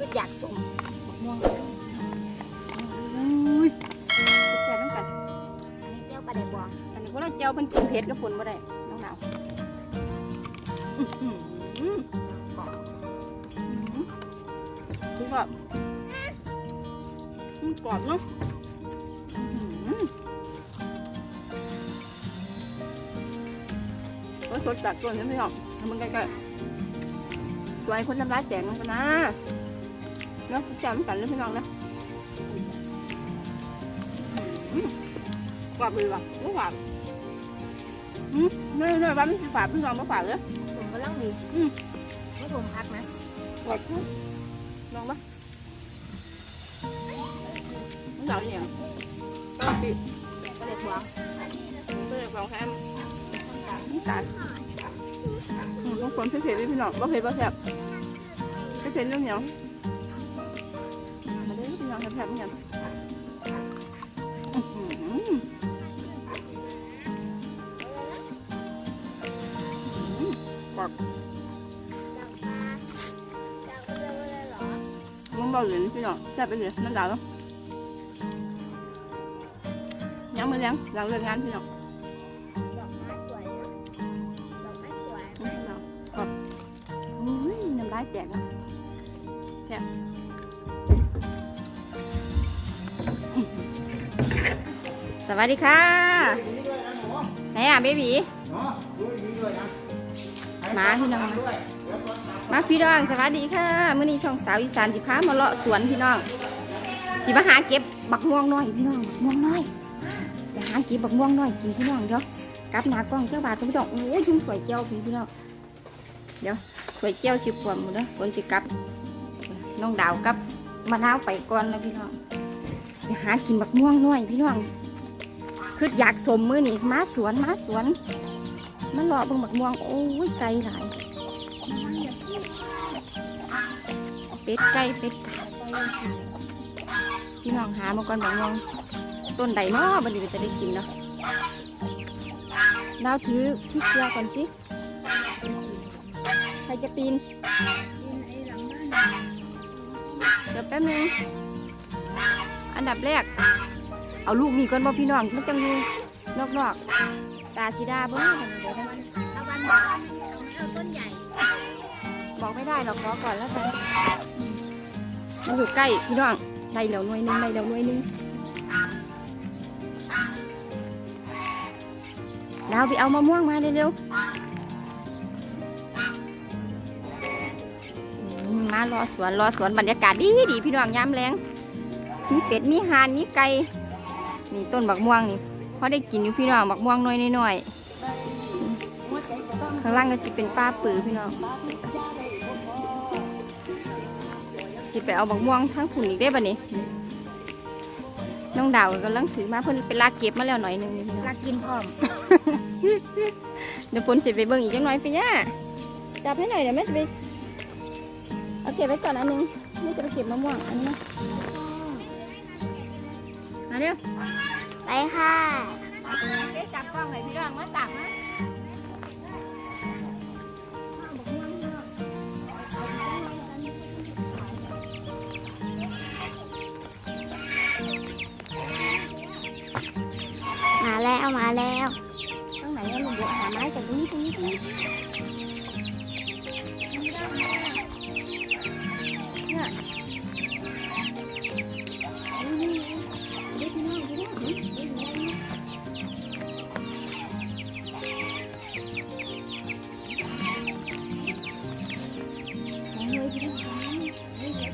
ก็อยากสมม่วงอุ้ยแซ่บน้ำกันอันนี้เจ้าปลาแดกบวงอันนี้พวกเราเจียวมันกินเผ็ดกับฝนบ่ได้น้องหนาวอื้อหือคือแบบมันกรอบเนาะอื้อหือรสสดจากต้นใช่ไหมครับทำมันใกล้ๆตัวไอ้คนทำร้ายแจกมันกันนะ เนาะแจกมันกันเลยพี่น้องนะอื้อกรอบเลยว่ะโอ้หวานอืมนี่นี่บ้านไม่ฝากพี่น้องมาฝากเลยผมก็ลังดีอืมไม่ผมพักนะฝากนะลองปะน้องสาวเนี่ยก็ปิดปลาแดกบวงเพื่อลองแฮมนี่ตายอืมต้องคนเผ็ดๆด้วยพี่น้องบ่เผ็ดบ่แซ่บเผ็ดๆเรื่องเหนียว แซ่บๆเหมือนกันอื้อหืออื้อหือกรอบมันเบาเหรียญพี่น้องแซ่บไปเลยนั่นดาวเนาะยังไม่เลี้ยงหลังเลิกงานพี่น้องดอกไม้สวยนะดอกไม้สวยพี่น้องครับอุ้ยน้ำลายแตกนะแซ่บ สวัสดีค่ะ ไหนอะเบบีเนาะดูดีด้วยนะมาพี่น้องด้วยมาพี่น้องสวัสดีค่ะมื้อนี้ช่องสาวอีสานสิพามาเลาะสวนพี่น้อง สิมาหาเก็บบักม่วงน้อยพี่น้องบักม่วงน้อยไปหาเก็บบักม่วงน้อยกินพี่น้องเดี๋ยวกลับหน้ากล้องเจ้าบาทพี่น้องโอ้ยชุ่มสวยเจียวพี่พี่น้อง เดี๋ยวสวยเจียวสิบกว่าหมดเด้อคนสิกลับน้องดาวกับมะนาวไปก่อนแล้วพี่น้องไปหากินบักม่วงน้อยพี่น้อง คืออยากสมมือนี้มาสวนมาสวนมาเลาะเบิ่งบักม่วง โอ้ยไกลหลายเป็ดไก่เป็ดไก่พี่น้องหามาก่อนบางมองต้นใดเนาะบันนี้จะได้กินเนาะดาวถือพี่เกลือก่อนสิใครจะปีนเดี๋ยวแป๊บนึงอันดับแรก เอาลูกนี่ก่อนบ่พี่น้องมันจังอยู่นอกๆตาสีดาเบ้งเดี๋ยวนะตะวันบอกว่าเอาต้นใหญ่ บอกไม่ได้หรอกขอก่อนแล้วกันมมันอยู่ใกล้พี่น้องได้แล้วหน่วยหนึงได้แล้วหน่วยหนึงดาวไปเอามะม่วงมาเร็วๆอืมมารอสวนรอสวนบรรยากาศดีดีพี่น้องยามแรงมีเป็ดมีห่านมีไก่ นี่ต้นบักม่วงนี่พอได้กินอยู่พี่น้องบักม่วงน้อยๆหน่อยๆข้างล่างก็จะเป็นป้าปือพี่น้องสิไปเอาบักม่วงทั้งผุนอีกได้ปะนี่น้องดาวก็กำลังถือมาเพิ่นเป็นลากเก็บมาแล้วหน่อยหนึงนี่พี่น้องรักกินพร้อมเดี๋ยวฝนสิไปเบิ่งอีกจังหน่อยไปย่าจับให้หน่อยเดี๋ยวแม่จะไปเอาเก็บไว้ก่อนอันหนึงแม่จะไปเก็บมะม่วงอันนี้นะมา เร็วไปค่ะเอ๊ะจับกล้องหน่อยพี่น้องมาตักนะมาแล้วมาแล้วตรงไหนอะลุงบัวหาไม้จากตรงนี้ตรงนี้ตรงนี้ น้องพี่น้องนี่นี่นี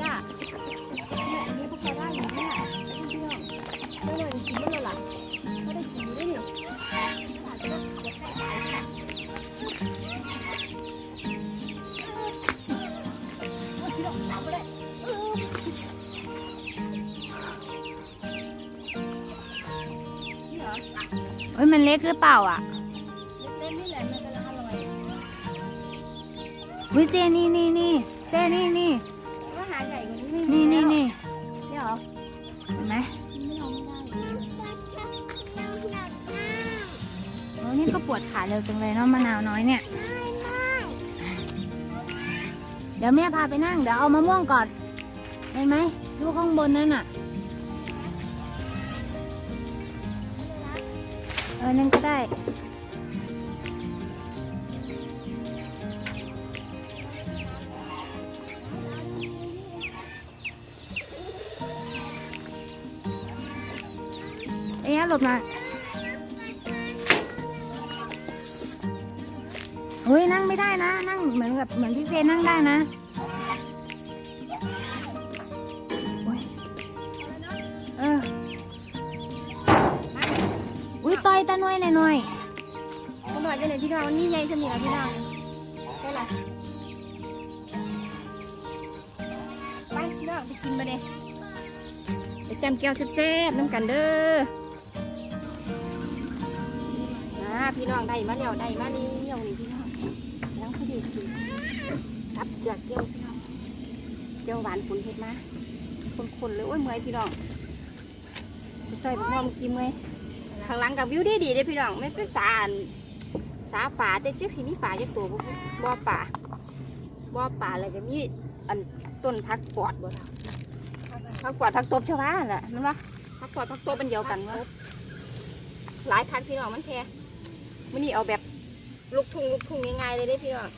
่ เฮ้ยมันเล็กหรือเปล่าอะเล็กนี่แหละมันกำลังอร่อยวิเจนี่นี่นี่เจนี่นี่ก็หาใหญ่กว่านี้นี่นี่นี่นี่เนี่ยเหรอเห็นไหมไม่เอาไม่ได้โอ้นี่ก็ปวดขาเร็วจังเลยเนาะมะนาวน้อยเนี่ย เดี๋ยวแม่พาไปนั่งเดี๋ยวเอามะม่วงก่อน เห็นไหมลูกข้างบนนั่นอะ ออนั่นก็ได้เอ๊ะหลบมาเฮ้ยนั่งไม่ได้นะ นั่งเหมือนกับเหมือนพี่เฟยนั่งได้นะ น่วยหน่อยหน่อยเขาหน่อยจะไหนพี่น้องนี่ใหญ่สนิทพี่น้องได้ละไปพี่น้องไปกินมาเลยไปแจำแก้วแซ่บๆน้ำกันเด้อมาพี่น้องได้มาแล้วได้มาแล้วนี่พี่น้องแล้วพอดีกินรับเกลือเกี๊ยวพี่น้องเกี๊ยวหวานฝุ่นเห็ดมาคนๆเลยโอ้ยเมื่อยพี่น้องใส่บักม่วงกินเมื่อย ข้างหลังกับวิวดีดีเด้พี่น้องไม่เป็นสาอันสาป่าแต่เจ๊กสีมีป่าจะตัวบ่อป่าบ่อป่าอะไรก็มีอันต้นพักปอดบ่ล่ะพักปอดพักตบชาวบ้านแหะมันว่าพักปอดพักตบเป็นเดียวกันวะหลายพักพี่น้องมันแท้มื่นี้เอาแบบลูกทุ่งลูกทุ่งง่ายๆเลยเด้พี่น้อง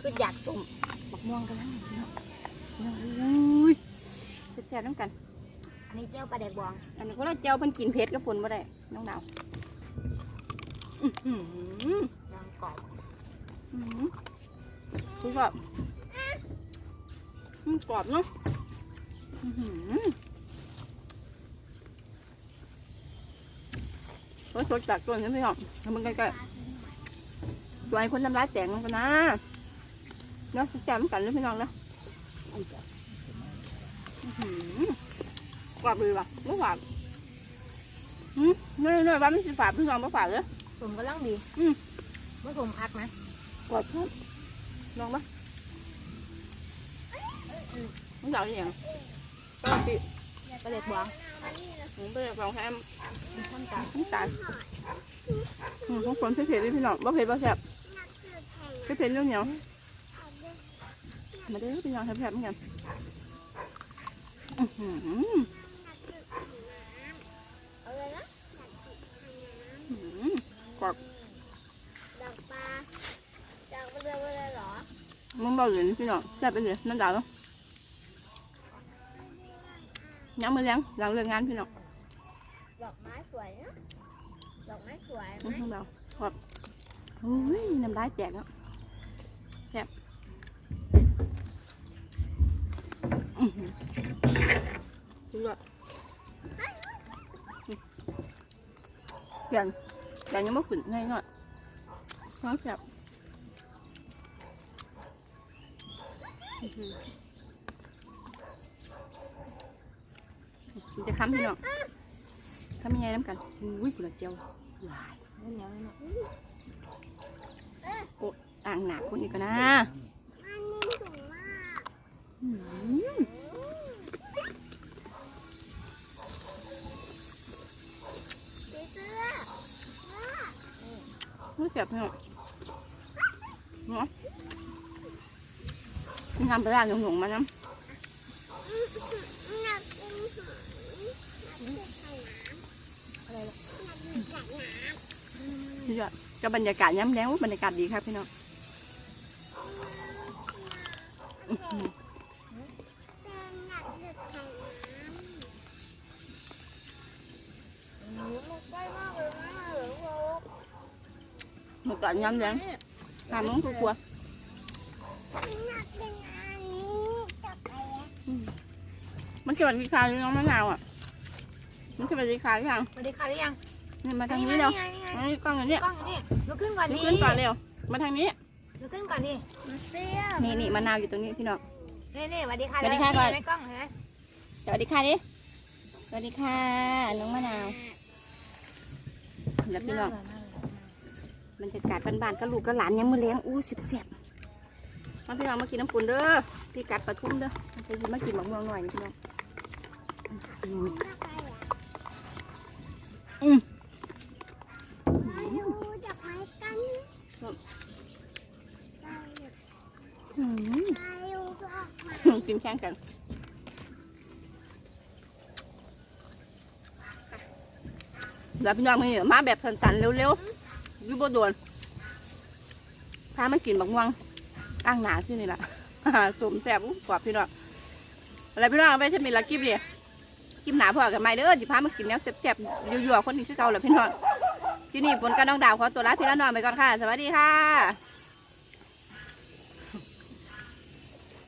คืออยากสมบักม่วงกันแล้วพี่น้องพี่น้องอุ้ยแซ่บๆน้ำกัน อันนี้เจ้าปลาแดกบองอันนี้คนละเจ้าเพิ่นกินเผ็ดกับฝนบ่ได้น้องดาวอื้อหือ ลองกรอบอื้อหือคุณก็มันกรอบเนาะอื้อหือสสดจากต้นใช่ไหมครับทำมันใกล้ๆตัวไอ้คนทำร้ายแตกมันกันนะเนาะแจมกันเลยพี่น้องเนาะอื้อหือ กรอบเลยว่ะไม่หวานอืมนี่นี่บ้านมันสิฝาดพี่น้องมาฝาดเลยสมก็ล่องดีอืมผสมพักนะกดครับลองปะมึงเดาอย่างก็ติปลาแดกบองมึงไปลองแฮมมีข้นตามึงตายอืมของคนเผ็ดๆเลยพี่น้องบ่เผ็ดบ่แซ่บเผ็ดๆเหนียวเหนียวมาเด้อพี่น้องแซ่บๆเหมือนกันอื้อหือ หือดักปลาดักไปเลยไปเลยเหรอมึงเบาเลยนี่พี่น้องแซ่บไปเลยนั่นด แต่ยังไม้สวยนะดอกไม้สวยไหมอื้อหือเราครับอุ้ยน้ำลายแตกแล้วแซ่บอื้อหือสุดยอดอืมเปลี่ยนแต่ยังไม่ขึ้นง่ายหน่อยน้องแซ่บอื้อหือกินจะค้ำพี่น้องค้ำยังไงน้ำกันอุ้ยกุหลาบเจียวหลายนียวเลยเนาะอ่างหนักคนอีกนะ ไม่เสียบเนาะเนาะทำไปร้านหลงๆมาน้อยากกินหอยอยากกินไข่น้ำอยากกินไข่น้ำสุดยอดก็บรรยากาศย้ำแล้งบรรยากาศดีครับพี่น้องอื้อหือำแตงอยากกินไข่น้ำหนูมันใกล้มากเลยนะเหลือโลก เมื่อก่อนย้ำแล้งทำน้องกลัวอยากกินอันนี้จับไปแล้วๆมันเกิดวิคาหรือน้องมะนาวอะ มันเกิดวิคาหรือยังสวัสดีค่ะหรือยังนี่มาทางนี้เร็วไงไงมานี่กล้องอย่างนี้กล้องอยู่นี่ลุกขึ้นก่อนลุกดิขึ้นก่อนเร็ว มาทางนี้ลุกขึ้นก่อนดิเปรี้ยวนี่นี่มะนาวอยู่ตรงนี้พี่น้องนี่นี่สวัสดีค่ะสวัสดีค่ะก่อนไม่กล้องเห็นไหมสวัสดีค่ะดิสวัสดีค่ะน้องมะนาวแล้วพี่น้อง บรรยากาศบ้านๆก็ลูกก็หลานยังมือเลี้ยงอู้สิบแสบมาพี่น้องมากินน้ำปุ่นเด้อพี่กัดปลาทุ่มเด้อจะยินมากินมะม่วงหน่อยนะพี่น้องอืมกินแข่งกันแล้วพี่น้องนี่มาแบบสันๆเร็วๆ อยูบโดนพามากินบักม่วงอ้างหนาที่นี่แหละสมแสบกรอบพี่น้องอะไรพี่น้องไปจะมีลักกิบเลยกิมหนาพอกันไหมเด้อจิพามากินแนวแซ่บๆยั่วๆคนนี้คือเก่าแหละพี่น้องที่นี่ผลการน้องดาวขอตัวลาพี่ละน้องไปก่อนค่ะ สวัสดีค่ะ